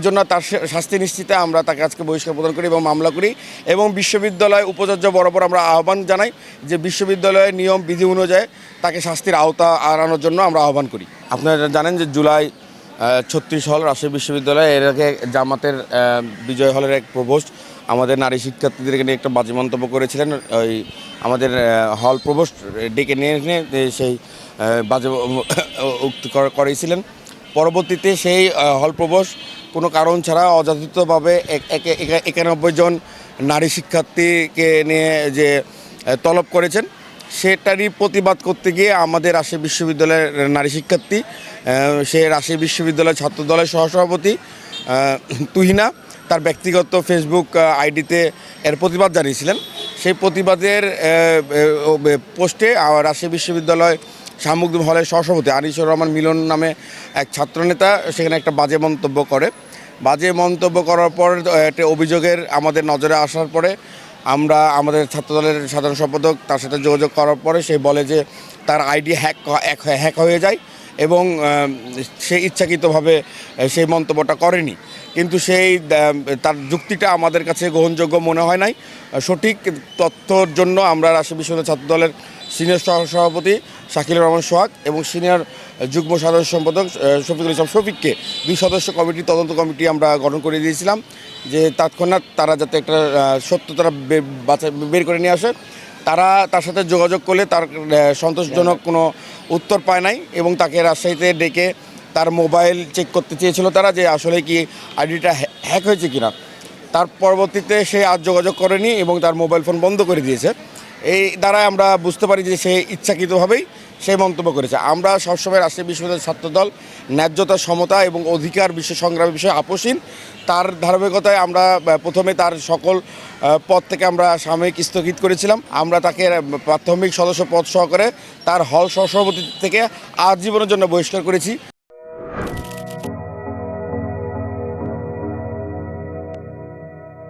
এই জন্য তার শাস্তি নিশ্চিতে আমরা তাকে আজকে বহিষ্কার প্রদান করি এবং মামলা করি এবং বিশ্ববিদ্যালয় উপাচার্য বরাবর আমরা আহ্বান জানাই যে বিশ্ববিদ্যালয়ের নিয়ম, বিধি অনুযায়ী তাকে শাস্তির আওতা আনানোর জন্য আমরা আহ্বান করি। আপনারা জানেন যে জুলাই ছত্রিশ হল রাজশাহী বিশ্ববিদ্যালয় এর আগে জামাতের বিজয় হলের এক প্রভোস্ট আমাদের নারী শিক্ষার্থীদেরকে নিয়ে একটা বাজে মন্তব্য করেছিলেন। ওই আমাদের হল প্রভোস্ট ডেকে নিয়ে সেই বাজে উক্তি করেছিলেন। পরবর্তীতে সেই আহ, হল প্রবোস কোনো কারণ ছাড়া অযাচিতভাবে এক- একে- একা- একানব্বই জন নারী শিক্ষার্থীকে নিয়ে যে তলব করেছেন সেটারই প্রতিবাদ করতে গিয়ে আমাদের রাজশাহী বিশ্ববিদ্যালয়ের নারী শিক্ষার্থী সে রাজশাহী বিশ্ববিদ্যালয় ছাত্র দলের সহসভাপতি তুহিনা তার ব্যক্তিগত ফেসবুক আইডিতে এর প্রতিবাদ জানিয়েছিলেন। সেই প্রতিবাদের পোস্টে রাজশাহী বিশ্ববিদ্যালয় শামুকদুম হলের সহসভাপতি আনিসুর রহমান মিলন নামে এক ছাত্রনেতা সেখানে একটা বাজে মন্তব্য করে। বাজে মন্তব্য করার পর একটা অভিযোগের আমাদের নজরে আসার পরে আমরা আমাদের ছাত্রদলের সাধারণ সম্পাদক তার সাথে যোগাযোগ করার পরে সে বলে যে তার আইডি হ্যাক হ্যাক হয়ে যায়। এবং সে ইচ্ছাকৃতভাবে সেই মন্তব্যটা করেনি। কিন্তু সেই তার যুক্তিটা আমাদের কাছে গ্রহণযোগ্য মনে হয় নাই। সঠিক তথ্যর জন্য আমরা রাজশাহী বিশ্ববিদ্যালয় ছাত্রদলের সিনিয়র সহ, সভাপতি শাকিল রহমান সোহাগ এবং সিনিয়র যুগ্ম সাধারণ সম্পাদক শফিকুল ইসলাম শফিককে দুই সদস্য কমিটি, তদন্ত কমিটি আমরা গঠন করে দিয়েছিলাম। যে তৎক্ষণাৎ তারা যাতে একটা সত্যতা বের করে নিয়ে আসে। তারা তার সাথে যোগাযোগ করলে তার সন্তোষজনক কোনো উত্তর পায় নাই এবং তাকে রাজশাহীতে ডেকে তার মোবাইল চেক করতে চেয়েছিল তারা যে আসলে কি আইডিটা হ্যাক হয়েছে কিনা। তার পরবর্তীতে সে আর যোগাযোগ করেনি এবং তার মোবাইল ফোন বন্ধ করে দিয়েছে। এই দ্বারা আমরা বুঝতে পারি যে সে ইচ্ছাকৃতভাবেই সেই মন্তব্য করেছে। আমরা সবসময় রাজশাহী বিশ্ববিদ্যালয়ের ছাত্রদল, ন্যায্যতা, সমতা এবং অধিকার বিশ্ব সংগ্রামের বিষয়ে আপোষীন তার ধারাবাহিকতায় আমরা প্রথমে তার সকল পদ থেকে আমরা সাময়িক স্থগিত করেছিলাম। আমরা তাকে প্রাথমিক সদস্য পদ সহকারে তার হল সহসভাপতি থেকে আজীবনের জন্য বহিষ্কার করেছি।